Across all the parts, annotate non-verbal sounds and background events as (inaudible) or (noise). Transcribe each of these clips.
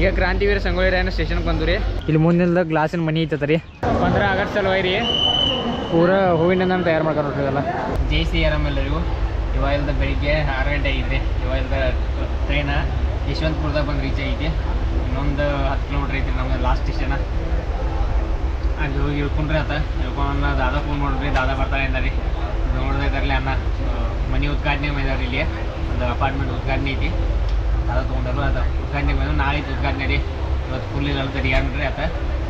ಈಗ ಕ್ರಾಂತಿವೀರ ಸಂಗೊಳ್ಳಿ ರಾಯಣ್ಣ ಸ್ಟೇಷನ್ಗೆ ಬಂದು ರೀ. ಇಲ್ಲಿ ಮುಂದಿನ ಗ್ಲಾಸಿನ ಮನಿ ಐತದ ರೀ. ಪಂದ್ರ ಆಗಸ್ಟ್ ಸಲುವಾಗಿ ರೀ. ಪೂರ ಹೂವಿನಿಂದ ತಯಾರು ಮಾಡ್ಕೊಂಡು ನೋಡ್ರಿ ಜೈ ಸಿ ಆರಾಮ್ ಎಲ್ಲರಿಗೂ. ಇವಾಗಿಲ್ದ ಬೆಳಿಗ್ಗೆ ಆರು ಗಂಟೆ ಆಗಿದ್ರಿ ಇಲ್ಲದ ಟ್ರೈನ ಯಶವಂತಪುರದಾಗ ಬಂದು ರೀಚ್ ಆಗೈತಿ. ಇನ್ನೊಂದು ಹತ್ತು ಕಿಲೋಮೀಟ್ರ್ ಐತಿ ನಮ್ದು ಲಾಸ್ಟ್ ಸ್ಟೇಷನ ಅಲ್ಲಿ ಹೋಗಿ ಇಳ್ಕೊಂಡ್ರಿ ಆತ. ಇಳ್ಕೊಂಡು ದಾದಾ ಫೋನ್ ನೋಡಿದ್ರಿ ದಾದಾ ಬರ್ತಾರೆ ಅಂದ್ರಿ ನೋಡ್ದೆ ಅಣ್ಣ. ಅನ್ನ ಆ, ಮನೆ ಉದ್ಘಾಟನೆ ಮಾಡಿದಾರೆ ಇಲ್ಲಿ ಒಂದು ಅಪಾರ್ಟ್ಮೆಂಟ್ ಉದ್ಘಾಟನೆ ಐತಿ. ದಾದಾ ತೊಗೊಂಡರು ಅದ. ಉದ್ಘಾಟನೆ ಬಂದು ನಾಳೆ ಐತಿ ಉದ್ಘಾಟನೆ ರೀ ಇವತ್ತು ಫುಲ್ ಇಲ್ಲ ರೀ ಆತ.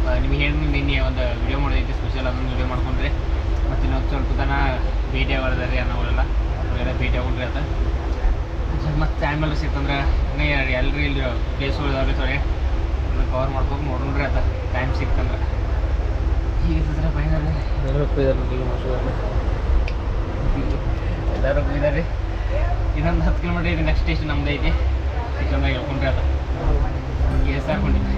ಅತ ನಿಮಗೆ ಹೇಳಿ ನಿನ್ನೆ ಒಂದು ವಿಡಿಯೋ ಮಾಡೋದೈತಿ ಸ್ಪೆಷಲ್ ಅದನ್ನು ವಿಡಿಯೋ ಮಾಡ್ಕೊಂಡ್ರಿ. ಮತ್ತು ಇನ್ನೊಂದು ಸ್ವಲ್ಪ ತನ ಭೇಟಿ ಆಗದ ರೀ ಅನ್ನೋರೆಲ್ಲ ಅವರೆಲ್ಲ ಭೇಟಿ ಆಗೊಂಡ್ರಿ ಆತ. ಮತ್ತು ಟೈಮ್ ಎಲ್ಲ ಸಿಕ್ತಂದ್ರೆ ಇನ್ನೇ ಎಲ್ಲರೂ ಇಲ್ಲಿ ಪ್ಲೇಸ್ಗಳು ಇದಾವೆ ಸಾರಿ ಕವರ್ ಮಾಡ್ಕೊಂಡು ನೋಡೋಣ್ರಿ ಆತ. ಟೈಮ್ ಸಿಕ್ತಂದ್ರೆ. ಈಗ ಸದ್ರ ಫೈನಲ್ ಎಲ್ಲರೂ ಎಲ್ಲರೂ ಹೋಗಿದ್ದಾರೆ ಇನ್ನೊಂದು ಹತ್ತು ಕಿಲೋಮೀಟರ್ ಇದೆ ನೆಕ್ಸ್ಟ್ ಸ್ಟೇಷನ್ ನಮ್ದು ಐತಿ. ಚಿಕ್ಕಂದಾಗ ಹೇಳ್ಕೊಂಡ್ರೆ ಅದ ಎಸ್ ಹಾಕೊಂಡಿದ್ದೆ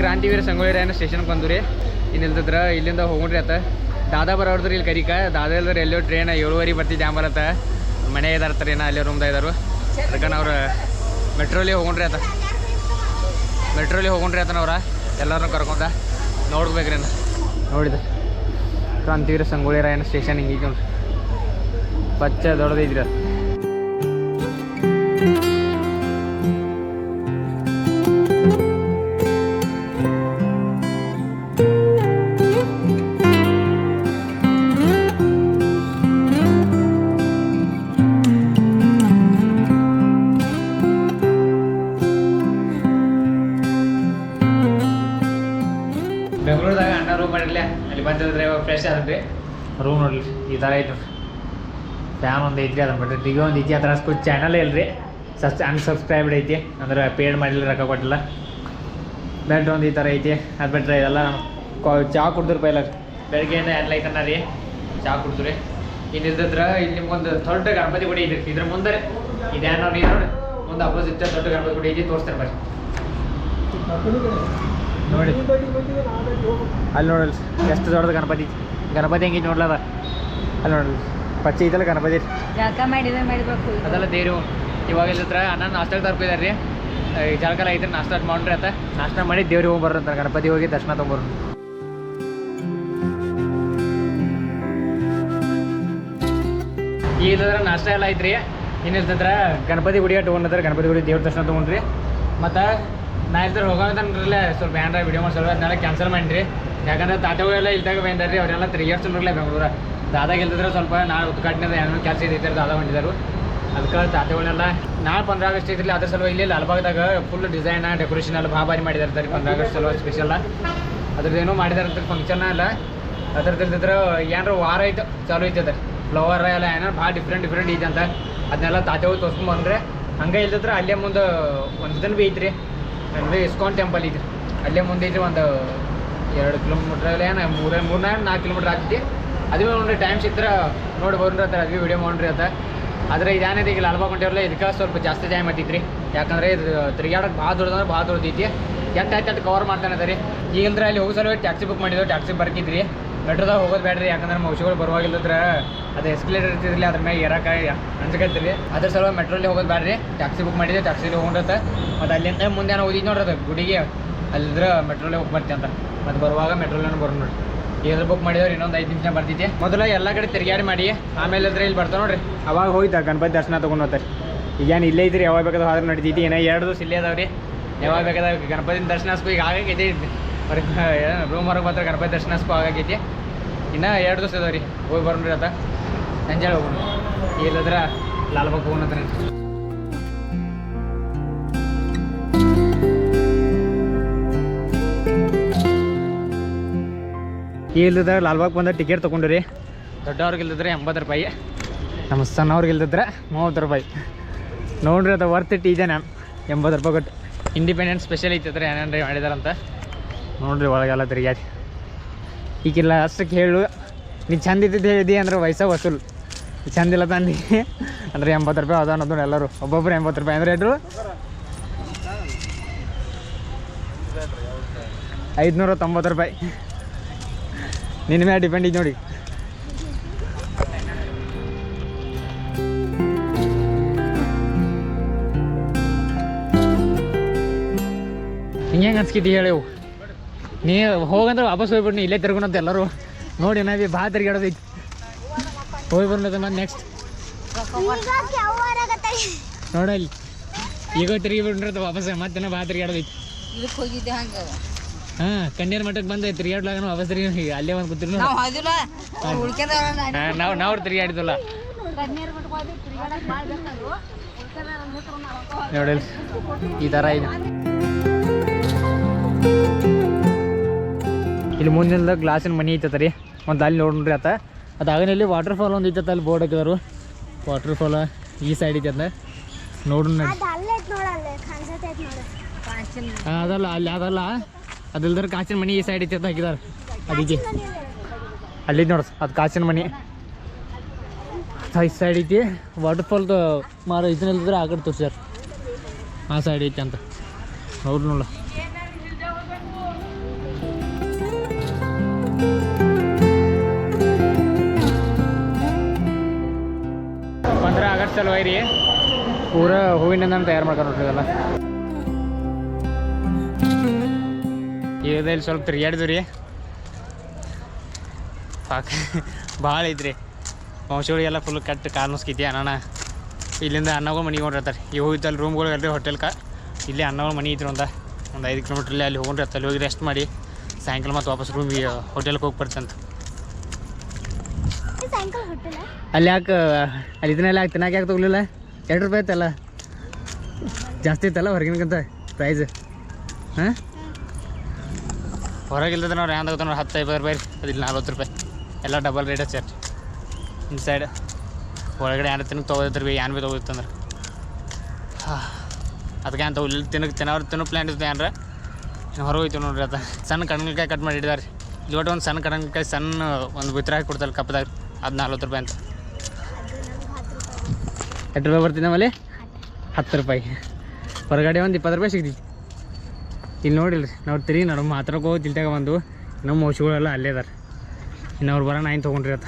ಕ್ರಾಂತಿವೀರ ಸಂಗೊಳ್ಳಿ ರಾಯನ ಸ್ಟೇಷನ್ಗೆ ಬಂದ್ರಿ ಇನ್ನು ಇಲ್ದಿದ್ರ ಇಲ್ಲಿಂದ ಹೋಗ್ರಿ ಆತ ದಾದಾ ಬರೋದ್ರಿ ಇಲ್ಲಿ ಕರಿಕ. ದಾದಾ ಇಲ್ದ್ರೆ ಎಲ್ಲೋ ಟ್ರೈನ್ ಏಳುವರೆ ಬರ್ತಿದ್ದೆ ಬರತ್ತ. ಮನೆ ಇದಾರ್ತಾರೆ ಏನ ಅಲ್ಲೇ ರೂಮ್ದಾಗ ಇದಾರು. ಅದಕ್ಕೆ ಅವ್ರು ಮೆಟ್ರೋಲಿ ಹೋಗ್ರಿ ಆತ ಮೆಟ್ರೋಲಿ ಹೋಗ್ರಿ ಆತನ ಅವ್ರ ಎಲ್ಲರನ್ನೂ ಕರ್ಕೊಂಡ ನೋಡ್ಬೇಕ್ರಿ ನಾ ನೋಡಿದ. ಕ್ರಾಂತಿವೀರ ಸಂಗೊಳ್ಳಿ ರಾಯನ ಸ್ಟೇಷನ್ ಹಿಂಗೆ ನೋಡ್ರಿ. ಪಚ್ಚ ದೊಡ್ಡದೈತ್ರಿ ಅದು ಆದ್ರಿ ರೂಮ್ ನೋಡ್ರಿ ಈ ಥರ ಐತೆ ಫ್ಯಾನ್ ಒಂದು ಐತ್ರಿ ಅದನ್ನ ಬಿಟ್ಟರೆ ಟಿವಿ ಒಂದು ಐತಿ ಅದ್ರ ಅಷ್ಟು ಚಾನಲ್ ಇಲ್ರಿ. ಸಬ್ಸ್ ಅನ್ಸಬ್ಸ್ಕ್ರೈಬ್ಡ್ ಐತಿ ಅಂದ್ರೆ ಪೇಡ್ ಮಾಡಿಲ್ಲ ರೊಕ್ಕ ಕೊಟ್ಟಿಲ್ಲ. ಬೆಡ್ ಒಂದು ಈ ಥರ ಐತಿ ಅದು ಬಿಟ್ಟರೆ ಇದೆಲ್ಲ ಕಾ ಚಹಾ ಕುಡ್ದ್ರು ಪೈಲ ಬೆಳಗ್ಗೆಯಿಂದ ಎಲ್ಲ ಐತನ ರೀ ಚಹಾ ಕುಡ್ದ್ರಿ. ಇನ್ನು ಇದ್ರ ಇಲ್ಲಿ ನಿಮ್ಗೊಂದು ದೊಡ್ಡ ಗಣಪತಿ ಗುಡಿ ಐತಿ ಇದ್ರ ಮುಂದೆ ಇದೇನು ನೋಡಿ ನೋಡಿ ಮುಂದೆ ಅಪೋಸಿಟ್ ದೊಡ್ಡ ಗಣಪತಿ ಗುಡಿ ಐತಿ ತೋರಿಸ್ತಾರೆ ಬರ್ರಿ. ನೋಡಿ. ಅಲ್ಲಿ ನೋಡಲ್ ಎಷ್ಟು ದೊಡ್ಡದು ಗಣಪತಿ ಗಣಪತಿ ಹೆಂಗೈತಿ ನೋಡ್ಲದ ಅಲ್ಲಿ ನೋಡ್ರಿ ಪಚ್ಚಿ ಐತಲ್ಲ ಗಣಪತಿ? ಜಳಕ ಮಾಡಿದ್ರೆ ಮಾಡಿಬೇಕು ಅದೆಲ್ಲ ದೇವ್ರು ಇವಾಗ ಇಲ್ಲತ್ರ ಅನ್ನ ನಾಷ್ಟ ತರ್ಪಿದಾರೆ ರೀ. ಈ ಜಳಕಲ್ಲ ಐತ್ರಿ ನಾಷ್ಟ ಮಾಡ್ರಿ ಅಂತ. ನಾಷ್ಟ ಮಾಡಿ ದೇವ್ರಿಗೆ ಹೋಗಿ ಬರ್ರಿ ಅಂತ ಗಣಪತಿ ಹೋಗಿ ದರ್ಶನ ತೊಗೊಂಬರ್ರಿ. ಈಗ ನಾಷ್ಟ ಎಲ್ಲ ಐತ್ರಿ. ಇನ್ನಿಲ್ತಂದ್ರ ಗಣಪತಿ ಗುಡಿ ತೊಗೊಂಡ್ರೆ ಗಣಪತಿ ಗುಡಿ ದೇವ್ರ ದರ್ಶನ ತೊಗೊಂಡ್ರಿ. ಮತ್ತು ನಾ ಇಲ್ದ್ರ ಹೋಗೋದಂದ್ರಲ್ಲ ಸ್ವಲ್ಪ ಏನಾರ ವಿಡಿಯೋ ಮಾಡಿ ಸ್ವಲ್ಪ ಅದನ್ನೆಲ್ಲ ಕ್ಯಾನ್ಸಲ್ ಮಾಡಿರಿ. ಯಾಕಂದ್ರೆ ತಾತಗಳೆಲ್ಲ ಇಲ್ದಾಗ ಬಂದಾರ್ರಿ, ಅವರೆಲ್ಲ ತ್ರೀ ಇಯರ್ಸ್ ನೋಡ್ರಲ್ಲ ಬೆಂಗಳೂರ. ದಾದಾಗ ಇಲ್ದಿದ್ರೆ ಸ್ವಲ್ಪ ನಾಳೆ ಉದ್ಘಾಟನೆ ಏನೋ ಕೆಲಸ ಇದೈತೆ ದಾದ ಹೊಂಟಿದ್ದಾರೆ ಅದಕ್ಕೆ ತಾತಗಳೆಲ್ಲ ನಾಳೆ ಪಂದ್ರ ಆಗಸ್ಟ್ ಇದ್ರಲ್ಲಿ ಅದ್ರ ಸಲುವಾಗಿ ಇಲ್ಲಿ ಲಾಲ್ಬಾಗ್ದಾಗ ಫುಲ್ ಡಿಸೈನ್ ಡೆಕೋರೇಷನ್ ಎಲ್ಲ ಭಾಳ ಭಾರಿ ಮಾಡಿದಾರೆ ರೀ ಪಂದ್ರ ಆಗಸ್ಟ್ ಸಲುವಾಗಿ ಸ್ಪೆಷಲ್ ಅದ್ರದ್ದೇನೋ ಮಾಡಿದಾರೆ ಅಂತ ಫಂಕ್ಷನ್ ಎಲ್ಲ. ಅದ್ರದ್ದು ಇಲ್ದಿದ್ರೆ ಏನಾರ ವಾರ ಐತೆ, ಚಾಲು ಐತೆ ಫ್ಲವರ್ ಎಲ್ಲ ಏನಾರು ಭಾಳ ಡಿಫ್ರೆಂಟ್ ಡಿಫ್ರೆಂಟ್ ಐತೆ ಅಂತ. ಅದನ್ನೆಲ್ಲ ತಾತೆವು ತೋರ್ಸ್ಕೊಂಡ್ ಬಂದ್ರೆ ಹಂಗೆ ಇಲ್ದಿದ್ರೆ ಅಲ್ಲೇ ಮುಂದೆ ಒಂದು ದಿನ ಭೀ ಐತ್ರಿ. ಅಂದರೆ ಇಸ್ಕಾನ್ ಟೆಂಪಲ್ ಐತ್ರಿ. ಅಲ್ಲೇ ಮುಂದೆ ಐತ್ರಿ ಒಂದು ಎರಡು ಕಿಲೋಮೀಟ್ರ್ ಏನು? ಮೂರ, ಮೂರನೇ, ನಾಲ್ಕು ಕಿಲೋಮೀಟ್ರ್ ಆಗ್ತಿ ಅದು ನೋಡ್ರಿ ಟೈಮ್ ಸಿಕ್ತರ ನೋಡಿ ಅಂತ ಅದು ವಿಡಿಯೋ ಮಾಡ್ರಿ ಅಂತ ಆದರೆ ಇದೇನಿದೆ ಈಗ ಲಾಲ್ಬಾಗ್ ಹೊಂಟಿರಲ್ಲ ಇದಕ್ಕೆ ಸ್ವಲ್ಪ ಜಾಸ್ತಿ ಜಾಯ್ ಮಾಡ್ತಿದ್ರಿ ಯಾಕಂದ್ರೆ ಇದು ತಿರುಗಾಡಕ್ಕೆ ಭಾಳ ದೊಡ್ಡದಂದ್ರೆ ಭಾಳ ದೊಡ್ಡದೈತಿ. ಎಷ್ಟು ಆಯ್ತು ಅಂತ ಕವರ್ ಮಾಡ್ತಾನೆ ರೀ. ಈಗಂದ್ರೆ ಅಲ್ಲಿ ಹೋಗಿ ಸಲ ಟ್ಯಾಕ್ಸಿ ಬುಕ್ ಮಾಡಿದ್ವಿ ಟ್ಯಾಕ್ಸಿ ಬರ್ಕಿದ್ರಿ ಮೆಟ್ರೋದಾಗ ಹೋಗೋದು ಬೇಡ್ರಿ, ಯಾಕಂದ್ರೆ ಮೌಸಿಗಳು ಬರುವಾಗಿಲ್ಲದ್ರೆ ಅದು ಎಸ್ಕಲೇಟರ್ ಇರ್ತಿದ್ರಿ ಅದ್ರ ಮೇಲೆ ಏರಕ್ಕೆ ಅನ್ಸಕತ್ತೀರಿ ಅದ್ರ ಸಲುವಾಗಿ ಮೆಟ್ರೋಲಿ ಹೋಗೋದು ಬೇಡ್ರಿ. ಟ್ಯಾಕ್ಸಿ ಬುಕ್ ಮಾಡಿದ್ದೆ ಟ್ಯಾಕ್ಸಿಲಿ ಹೋಗ್ರತ್ತ ಮತ್ತು ಅಲ್ಲಿಂದ ಮುಂದೆ ಏನೋ ಓದಿದ್ದು ನೋಡ್ರಿ ಅದು ಗುಡಿಗೆ. ಅಲ್ಲಿದ್ರೆ ಮೆಟ್ರೋಲೇ ಹೋಗಿ ಬರ್ತೀನಿ ಅಂತ. ಮತ್ತು ಬರುವಾಗ ಮೆಟ್ರೋಲೇನು ಬರೋ ನೋಡ್ರಿ. ಈಗ ಬುಕ್ ಮಾಡಿದವ್ರು ಇನ್ನೊಂದು ಐದು ನಿಮಿಷ ಬರ್ತಿದ್ದೆ ಮೊದಲ ಎಲ್ಲ ಕಡೆ ತಿರುಗಾಡಿ ಮಾಡಿ, ಆಮೇಲೆ ಇದ್ರೆ ಇಲ್ಲಿ ಬರ್ತಾವೆ ನೋಡ್ರಿ. ಅವಾಗ ಹೋಯ್ತಾ ಗಣಪತಿ ದರ್ಶನ ತೊಗೊಂಡು ಹೋಗ್ತಾರೆ. ಈಗೇನು ಇಲ್ಲೇ ಇದ್ರಿ, ಯಾವಾಗ ಬೇಕಾದ್ರೆ ಹೋದ್ರೆ ನಡೀತೈತಿ. ಏನೋ ಎರಡು ದಿವಸ ಇಲ್ಲೇ ಅದಾವ್ರಿ. ಯಾವಾಗ ಬೇಕಾದಾಗ ಗಣಪತಿ ದರ್ಶನಸ್ಕೋ ಈಗ ಆಗೈತಿ ರೂಮ್ ಹೊರಗೆ ಬರ್ತಾರೆ ಗಣಪತಿ ದರ್ಶನಸ್ಕೋ ಆಗೈತಿ ಇನ್ನು ಎರಡು ದಿವಸ ಅದಾವ ರೀ ಹೋಗಿ ಬರೋಣ್ರಿ ಅತ್ತ ಸಂಜೆ ಹೋಗೋಣ. ಇಲ್ಲದ್ರ ಲಾಲ್ಬಾಗ್ ಹೋಗೋಣ ಅಂತ ಇಲ್ಲದ ಲಾಲ್ಬಾಗ್ ಬಂದ ಟಿಕೆಟ್ ತೊಗೊಂಡ್ರಿ ದೊಡ್ಡವ್ರಿಗೆ ಇಲ್ದಿದ್ರೆ ಎಂಬತ್ತು ರೂಪಾಯಿ. ನಮ್ಮ ಸಣ್ಣವ್ರಿಗೆ ಇಲ್ದಿದ್ರೆ ಮೂವತ್ತು ರೂಪಾಯಿ. ನೋಡ್ರಿ ಅದು ವರ್ತ್ ಇಟ್ಟು ಇದೆ ನಾನು ಎಂಬತ್ತು ರೂಪಾಯಿ ಕೊಟ್ಟು. ಇಂಡಿಪೆಂಡೆಂಟ್ ಸ್ಪೆಷಲ್ ಐತದ್ರೆ ಏನೇನು ಮಾಡಿದಾರಂತ. ನೋಡ್ರಿ ಒಳಗೆಲ್ಲ ತಿರುಗಾಡಿ ಈಗಿಲ್ಲ ಅಷ್ಟಕ್ಕೆ ಹೇಳು. ನೀ ಚಂದ ಇದ್ದಿದ್ದು ಹೇಳಿದಿ ಅಂದ್ರೆ ವಯಸ್ಸ ವಸೂಲ್. ಚಂದಿಲ್ಲ ತಂದು (laughs) ಅಂದ್ರೆ ಎಂಬತ್ತು ರೂಪಾಯಿ ಅದ ಅನ್ನೋದು ಎಲ್ಲರೂ. ಒಬ್ಬೊಬ್ಬರು ಎಂಬತ್ತು ರೂಪಾಯಿ. ಅಂದ್ರೆ ಎಡ್ರು ಐದುನೂರ ತೊಂಬತ್ತು ರೂಪಾಯಿ. ನಿನ್ನ ಮೇಲೆ ಡಿಪೆಂಡ್ ಇದೆ ನೋಡಿ. ಹಿಂಗೆ ಅನ್ಸ್ಕಿತಿ ಹೇಳೇವು ನೀ ಹೋಗಂದ್ರೆ ವಾಪಸ್ ಹೋಗ್ಬಿಡ್ನಿ ಇಲ್ಲೇ ತಿರ್ಗೊಂತ ಎಲ್ಲರೂ. ನೋಡಿ ನಾವೇ ಬಾ ತಿರ್ಗಾಡೋದೈತಿ. ಹೋಗಿ ಮತ್ತೆ ನೆಕ್ಸ್ಟ್ ನೋಡಲ್ಲಿ. ಈಗ ತಿರುಗಿ ಬಿಡ್ರಿ ವಾಪಸ್ ಮತ್ತೆ ಬಾ ತಿರ್ಗಾಡೋದೈತಿ. ಇದಕ್ಕೆ ಹೋಗಿದ್ದೆ ಹಂಗೆ. ಹಾಂ ಕನ್ಯಾರ ಮಠಕ್ಕೆ ಬಂದೈತಿ ತಿರ್ಗಾಡ್ಲಾಗ ವಾಪಸ್ ತಿರುಗಿ ಅಲ್ಲೇ ಒಂದು ಕೂತಿರು ನಾವು ನಾವ್ ತಿರುಗಾಡಿದ್ವಲ್ಲ ನೋಡಿ ಈ ಥರ ಇದೆ. ಇಲ್ಲಿ ಮುಂದಿನ ಗ್ಲಾಸಿನ ಮನಿ ಐತತ ರೀ ಒಂದು ಅಲ್ಲಿ ನೋಡ್ರಿ ಆತ. ಅದು ಆಗನಲ್ಲಿ ವಾಟರ್ ಫಾಲ್ ಒಂದು ಇತ್ತ ಅಲ್ಲಿ ಬೋರ್ಡ್ ಹಾಕಿದಾರು ವಾಟರ್ ಫಾಲ್ ಈ ಸೈಡ್ ಅಂದ ನೋಡ್ರಿ ಹಾಂ ಅದಲ್ಲ ಅಲ್ಲಿ ಅದಲ್ಲ. ಅದಲ್ದ್ರ ಕಾಚಿನ ಮನಿ ಈ ಸೈಡ್ ಐತಿ ಅಂತ ಹಾಕಿದಾರೆ. ಅದಕ್ಕೆ ಅಲ್ಲಿದ್ದು ನೋಡ್ರಿ ಅದು ಕಾಸಿನ ಮನಿ. ಈ ಸೈಡ್ ಐತಿ. ವಾಟರ್ ಫಾಲ್ದು ಮಾರ ಇದನ್ನಲ್ದ್ರೆ ಆ ಕಡೆ ಸರ್ ಆ ಸೈಡ್ ಐತಿ ಅಂತ. ಹೌದು ನೋಡ. ಪಂದ್ರ ಆಗಸ್ಟ್ ಸಲುವಾಗಿ ರೀ ಪೂರ ಹೂವಿನಿಂದ ತಯಾರು ಮಾಡ್ಕೊಂಡು ನೋಡ್ರಿ ಇದೆಲ್ಲ ಇಲ್ಲಿ ಸ್ವಲ್ಪ ತಿರ್ಗಾಡಿದ್ವಿ ರೀ ಪಾಕ ಭಾಳ ಐತ್ರಿ. ವಂಶಗಳಿಗೆಲ್ಲ ಫುಲ್ ಕಟ್ಟು ಕಾಲು ನುಸ್ಕೈತಿ ಅನ್ನೋಣ ಇಲ್ಲಿಂದ ಅನ್ನಗಳು ಮನೆಗೆ ಹೊಂಟಿರ್ತಾರೆ ಈಗ ಹೋಗಿತ್ತಲ್ಲಿ ರೂಮ್ಗಳು ಅಲ್ರಿ ಹೋಟೆಲ್ಕ ಇಲ್ಲಿ ಅನ್ನಗಳು ಮನೆ ಐತ್ರಿ ಒಂದು. ಒಂದು ಐದು ಕಿಲೋಮೀಟ್ರಲ್ಲಿ ಅಲ್ಲಿ ಹೋಗಿರ್ತಾರೆ ಅಲ್ಲಿ ಹೋಗಿ ರೆಸ್ಟ್ ಮಾಡಿ ಸಾಯಂಕಾಲ ಮತ್ತು ವಾಪಸ್ ರೂಮಿಗೆ ಹೋಟೆಲ್ಗೆ ಹೋಗಿ ಬರ್ತಂತ ಅಲ್ಲಿ ಯಾಕೆ ಅಲ್ಲಿ ಇದನ್ನೆಲ್ಲ ಯಾಕೆ ತಿನ್ನಕ್ಕೆ ಯಾಕೆ ತಗೊಲಿಲ್ಲ ಎರಡು ರೂಪಾಯಿ ಐತಲ್ಲ? ಜಾಸ್ತಿ ಐತಲ್ಲ ಹೊರಗಿನಕ್ಕಿಂತ ಪ್ರೈಸ್ ಹಾಂ? ಹೊರಗಿಲ್ದ ಹ್ಯಾಂಗ ಏನು ಹತ್ತೈದು ಹತ್ತು, ಐವತ್ತು ರೂಪಾಯಿ ಅದಿಲ್ಲ, ನಲ್ವತ್ತು ರೂಪಾಯಿ. ಎಲ್ಲ ಡಬಲ್ ರೇಟ್ ಹಚ್ಚಾರ ಇನ್ಸೈಡ್ ಹೊರಗಡೆ ಏನಾರು ತಿನ್ನಕ್ಕೆ ತೊಗೋದಿರ್ತಾರೆ ಬಿ ಏನು ಬಿ ತೊಗೋದಿತ್ತಂದ್ರೆ ಅದಕ್ಕೆ ಅಂತ ಇಲ್ಲಿ ತಿನ್ನಕ್ಕೆ ತಿನ್ನೋರು ತಿನ್ನೋ ಪ್ಲ್ಯಾನ್ ಇರ್ತದೆ ಏನಾರ ಹೊರಗೆ ಹೋಯ್ತು ನೋಡ್ರಿ ಅದ. ಸಣ್ಣ ಕಣ್ಣಿಕಾಯಿ ಕಟ್ ಮಾಡಿ ಇಟ್ಟಿದ್ದಾರೆ ಇಲ್ಲಿ ಒಟ್ಟು ಒಂದು ಸಣ್ಣ ಕಣ್ಣಿಕಾಯಿ ಸಣ್ಣ ಒಂದು ಬಿತ್ರ ಹಾಕಿ ಕೊಡ್ತಾರೆ ಕಪ್ಪದಾಗ. ಅದು ನಲ್ವತ್ತು ರೂಪಾಯಿ ಅಂತ. ಎಷ್ಟು ರೂಪಾಯಿ ಬರ್ತಿದ್ದೆ ಆಮೇಲೆ ಹತ್ತು ರೂಪಾಯಿ. ಹೊರಗಡೆ ಒಂದು ಇಪ್ಪತ್ತು ರೂಪಾಯಿ ಸಿಗ್ತೈತಿ ಇಲ್ಲಿ ನೋಡಿಲ್ರಿ, ನಾವು ತಿರುಗಿ ನಮ್ಮ ಮಾತ್ರಕ್ಕೆ ಹೋಗೋ ತಿಲ್ತಾಗ ಬಂದು ನಮ್ಮ ಔಷಧಿಗಳೆಲ್ಲ ಅಲ್ಲೇ ಅದಾರ ಇನ್ನು ಅವ್ರು ಬರೋಣ ಆಯ್ತು ತೊಗೊಂಡ್ರಿ ಅತ್ತ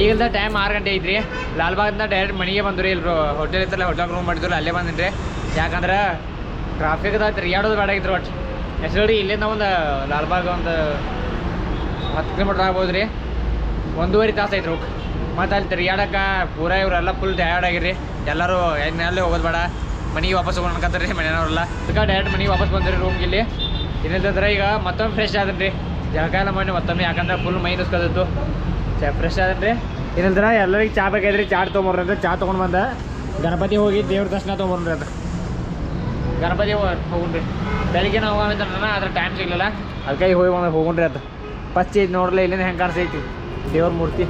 ಈಗಲ್ದ ಟೈಮ್ ಆರು ಗಂಟೆ ಐತ್ರಿ. ಲಾಲ್ಬಾಗ್ದಿಂದ ಡೈರೆಕ್ಟ್ ಮನೆಗೆ ಬಂದ್ರಿ ಇಲ್ಲಿ ಹೋಟೆಲ್ ಇತ್ತಲ್ಲ ಹೋಟೆಲ್ ರೂಮ್ ಮಾಡಿದ್ರು, ಅಲ್ಲೇ ಬಂದಿನ್ರಿ ಯಾಕಂದ್ರೆ ಟ್ರಾಫಿಕ್ದ ತಿರ್ಗಾಡೋದು ಬೇಡ ಆಗಿದ್ರು ಒಟ್ಟು. ಹೆಸರು ಇಲ್ಲಿಂದ ಒಂದು ಲಾಲ್ಬಾಗ್ ಒಂದು ಹತ್ತು ಕಿಲೋಮೀಟ್ರ್ ಆಗ್ಬೋದು ರೀ. ಒಂದೂವರೆ ತಾಸು ಐತ್ರಿ ಹೋಗಿ ಮತ್ತು ಅಲ್ಲಿ ತಿರ್ಗಾಡಕ್ಕೆ ಪೂರ ಇವರೆಲ್ಲ ಫುಲ್ ಟಯರ್ಡ್ ಆಗಿರಿ. ಎಲ್ಲರೂ ಎಣ್ಣೆಲ್ಲೇ ಹೋಗೋದು ಬೇಡ. ಮನೆಗೆ ವಾಪಸ್ ಹೋಗೋಣ ರೀ ಮನೆಯವರೆಲ್ಲ. ಅದಕ್ಕೆ ಡೈರೆಕ್ಟ್ ಮನೆಗೆ ವಾಪಸ್ ಬಂದ್ರಿ ರೂಮ್ಗೆ ಇಲ್ಲಿ. ಇನ್ನಿಲ್ದಂದ್ರೆ ಈಗ ಮತ್ತೊಮ್ಮೆ ಫ್ರೆಶ್ ಆದನ್ರಿ ಜಳಕ ಎಲ್ಲ ಮಾಡಿ ಮತ್ತೊಮ್ಮೆ ಯಾಕಂದ್ರೆ ಫುಲ್ ಮೈ ನುಸ್ಕೋದಿತ್ತು ಚಾ ಫ್ರೆಶ್ ಆದನ್ರಿ ಇನ್ನಿಲ್ದ್ರ ಎಲ್ಲರಿಗೆ ಚಾ ಬೇಕಾದ್ರಿ ಚಾ ತೊಗೊಂಬರ್ರಿ ಅಂತ ಚಾ ತೊಗೊಂಡು ಬಂದ. ಗಣಪತಿ ಹೋಗಿ ದೇವ್ರ ದರ್ಶನ ತೊಗೊಂಬರ್ರಿ ಅದು ಗಣಪತಿ ಹೋಗ್ರಿ ಬೆಳಿಗ್ಗೆ ನಾವು ಹೋಗೋಣ ಅದ್ರ ಟೈಮ್ ಸಿಗ್ಲಿಲ್ಲ. ಅದಕ್ಕಾಗಿ ಹೋಗಿ ಹೋಗ್ರಿ ಅದು ಫಸ್ಟ್ ಐತಿ ನೋಡ್ರಲ್ಲ ಇಲ್ಲಿಂದ ಹೆಂಗೆ ಕಾಣಿಸ್ತೈತಿ ದೇವ್ರ ಮೂರ್ತಿ.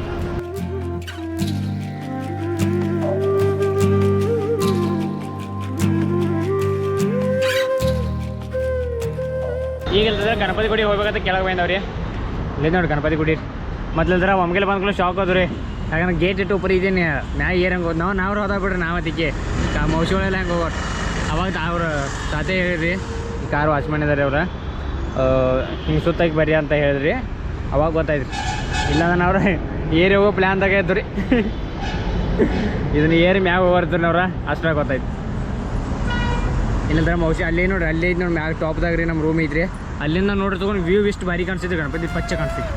ಗಣಪತಿ ಗುಡಿ ಹೋಗ್ಬೇಕಂತ ಕೆಳಗೆ ಬಂದವ್ರಿ. ಇಲ್ಲೇ ನೋಡಿ ಗಣಪತಿ ಗುಡಿ. ಮೊದ್ಲಿಲ್ದ್ರ ಒಮ್ಗೆಲ್ಲ ಬಂದ್ಕೊಳ್ಳಿ ಶಾಕ್ ಹೋದ್ರಿ ಯಾಕಂದ್ರೆ ಗೇಟ್ ಇಟ್ಟು ಉಪರಿ ಇದೀನಿ ನಾ ಏರ್ ಹಂಗೆ ನಾವು ನಾವು ಹೋದಾಗ ಬಿಡ್ರಿ ನಾವು ಅದಕ್ಕೆ. ಮೌಸಿಗಳೆಲ್ಲ ಹೆಂಗೆ ಹೋಗೋ ಅವಾಗ ಅವ್ರ ತಾತೆ ಹೇಳಿದ್ರಿ, ಈ ಕಾರ್ ವಾಚ್ ಮಾಡಿದಾರೆ ಅವ್ರು. ಹಿಂಗೆ ಸುತ್ತಾಗಿ ಬರ್ರಿ ಅಂತ ಹೇಳಿದ್ರಿ. ಅವಾಗ ಗೊತ್ತಾಯ್ತು. ಇಲ್ಲ ನಾನು ಅವ್ರ ಏರಿ ಹೋಗೋ ಪ್ಲ್ಯಾನ್ದಾಗ ಇದ್ದು ರೀ ಇದನ್ನ ಏರಿ ಮ್ಯಾಗ ಹೋಗ್ಬರ್ತೀರಿ ಅವ್ರ ಅಷ್ಟಾಗ ಗೊತ್ತಾಯ್ತು. ಇಲ್ಲಂದ್ರೆ ಮೌಸಿ ಅಲ್ಲಿ ನೋಡ್ರಿ ಅಲ್ಲಿ ನೋಡಿ ಮ್ಯಾಗ ಟಾಪ್ದಾಗ ರೀ ನಮ್ಮ ರೂಮ್ ಐತ್ರಿ ಅಲ್ಲಿಂದ ನೋಡ್ರಿ ತಗೊಂಡು ವ್ಯೂ ಇಷ್ಟು ಬಾರಿ ಕಾಣಿಸ್ತಿದೆ ಗಣಪತಿ ಪಚ್ಚ ಕಾಣಿಸ್ತಿತ್ತು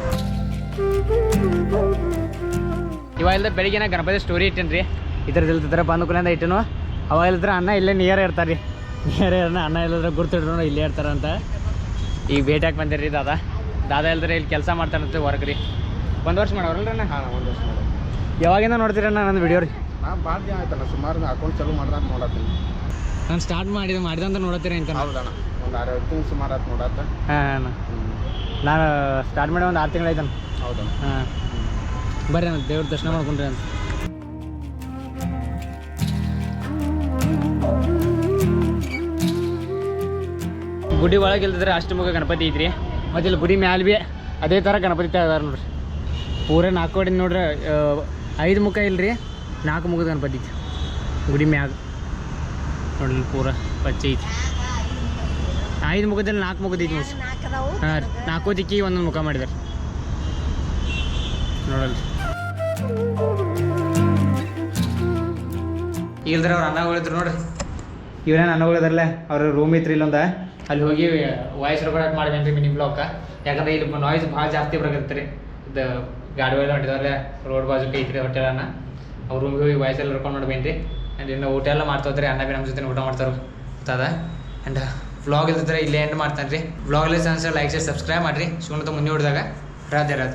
ಇವಾಗ ಬೆಳಿಗ್ಗೆನ ಬೆಳಿಗ್ಗೆ ಗಣಪತಿ ಸ್ಟೋರಿ ಇಟ್ಟೇನ್ರಿ. ರೀ ಇದ್ರದ್ದು ಇಲ್ದಿದ್ರೆ ಬಂದು ಕುಲಿಂದ ಇಟ್ಟನು. ಅವಾಗ ಇಲ್ಲದ್ರೆ ಅಣ್ಣ ಇಲ್ಲೇ ನಿಯರ್ ಇರ್ತಾರೆ ರೀ ನಿಯರ್ ಇರೋಣ ಅಣ್ಣ ಇಲ್ಲದ್ರೆ ಗುರ್ತಿಡ್ರು ಇಲ್ಲೇ ಇರ್ತಾರಂತ ಈಗ ಭೇಟಿಯಾಗಿ ಬಂದಿರಿ ದಾದಾ? ದಾದಾ ಇಲ್ದ್ರೆ ಇಲ್ಲಿ ಕೆಲಸ ಮಾಡ್ತಾರಂತೆ ವರ್ಕ್ ರೀ ಒಂದು ವರ್ಷ ಮಾಡೋರಲ್ರಿ ಹಾಂ ಒಂದು ವರ್ಷ ಮಾಡಿ ಯಾವಾಗಿಂದ ನೋಡ್ತೀರಣ್ಣ ನನ್ನ ವಿಡಿಯೋ ರೀ? ನಾನು ಭಾಳ ದಿನ ಆಯ್ತಲ್ಲ ಸುಮಾರು ಅಕೌಂಟ್ ಚಾಲೂ ಮಾಡ್ದ ಅಂತ ನೋಡತ್ತೀನಿ. ನಾನು ಸ್ಟಾರ್ಟ್ ಮಾಡಿದ ಮಾಡಿದಂತ ನೋಡತ್ತೀರಿ ಅಂತ ಹೌದಣ್ಣ. ಒಂದು ಆರು ಏಳು ತಿಂಗಳು ಸುಮಾರು ಆಯ್ತು ನೋಡತ್ತ ಹಾಂ ನಾನು ಸ್ಟಾರ್ಟ್ ಮಾಡಿ ಒಂದು ಆರು ತಿಂಗಳು ಆಯ್ತಾನ ಹೌದಾ? ಹಾಂ. ಬರ್ರಿ ನಾನು ದೇವ್ರ ದರ್ಶನ ಮಾಡ್ಕೊಂಡ್ರಿ ಅಂತ. ಗುಡಿ ಒಳಗೆ ಇಲ್ದಿದ್ರೆ ಅಷ್ಟು ಮುಖ ಗಣಪತಿ ಐತ್ರಿ. ಮತ್ತು ಇಲ್ಲಿ ಗುಡಿ ಮ್ಯಾಲ್ ಭೀ ಅದೇ ಥರ ಗಣಪತಿ ಅದಾರ ನೋಡ್ರಿ. ಪೂರ ನಾಲ್ಕು ಕಡೆ ನೋಡ್ರಿ ಐದು ಮುಖ ಇಲ್ರಿ ನಾಲ್ಕು ಮುಖದ ಗಣಪತಿ ಗುಡಿ ಮ್ಯಾಗ ನೋಡ್ರಿ ಪೂರ ಪಚ್ಚೆ ಐತಿ ಐದು ಮುಖದಲ್ಲಿ ನಾಲ್ಕು ಮುಖದ ಐತಿ ನೋಡ್ರಿ ಹಾಂ ನಾಲ್ಕು ದಿಕ್ಕಿ ಒಂದೊಂದು ಮುಖ ಮಾಡಿದಾರೆ. ನೋಡಲ್ರಿ ಇಲ್ದ್ರೆ ಅವ್ರ ಅನ್ನಗಳಿದ್ರು ನೋಡ್ರಿ ಇವ್ರೇನ ಅನ್ನಗಳಿದ್ರಲ್ಲ ಅವ್ರ ರೂಮ್ ಇತ್ರಿ ಇಲ್ಲೊಂದ? ಅಲ್ಲಿ ಹೋಗಿ ವಾಯ್ಸ್ ರೆಕಾರ್ಡ್ ಮಾಡಿದ್ರಿ ಮಿನಿ ಬ್ಲಾಕ್ ಯಾಕಂದ್ರೆ ಇಲ್ಲಿ ನಾಯ್ಸ್ ಭಾಳ ಜಾಸ್ತಿ ಬರಕತ್ತೆ ರೀ ಇದು ಗಾಡಿ ಹೊಂಟಿದಾರಲ್ಲ ರೋಡ್ ಬಾಜುಕ್ಕೆ ಐತ್ರಿ ಹೋಟೆಲ್ ಅನ್ನ ಅವ್ರ ರೂಮ್ಗೆ ಹೋಗಿ ವಾಯ್ಸ್ ಎಲ್ಲ ರೆಕಾರ್ಡ್ ಮಾಡ್ಬೇನ್ರಿ ಆ್ಯಂಡ್ ಇನ್ನು ಊಟ ಎಲ್ಲ ಮಾಡ್ತಾವ್ರಿ. ಅನ್ನ ಬಿ ನಮ್ಮ ಜೊತೆ ಊಟ ಮಾಡ್ತಾರ ಗೊತ್ತದ? ಆ್ಯಂಡ್ ವ್ಲಾಗ್ ಇಲ್ದಿದ್ರೆ ಇಲ್ಲೇ ಎಂಡ್ ಮಾಡ್ತಾನೆ ರೀ ವ್ಲಾಗ್ ಲೈಕ್ ಶೇರ್ ಸಬ್ಸ್ಕ್ರೈಬ್ ಮಾಡಿರಿ. ಸುಮ್ಮನೆ ಮುಂದೆ ಹೊಡೆದಾಗ. ರಾಧೆ ರಾಧೆ.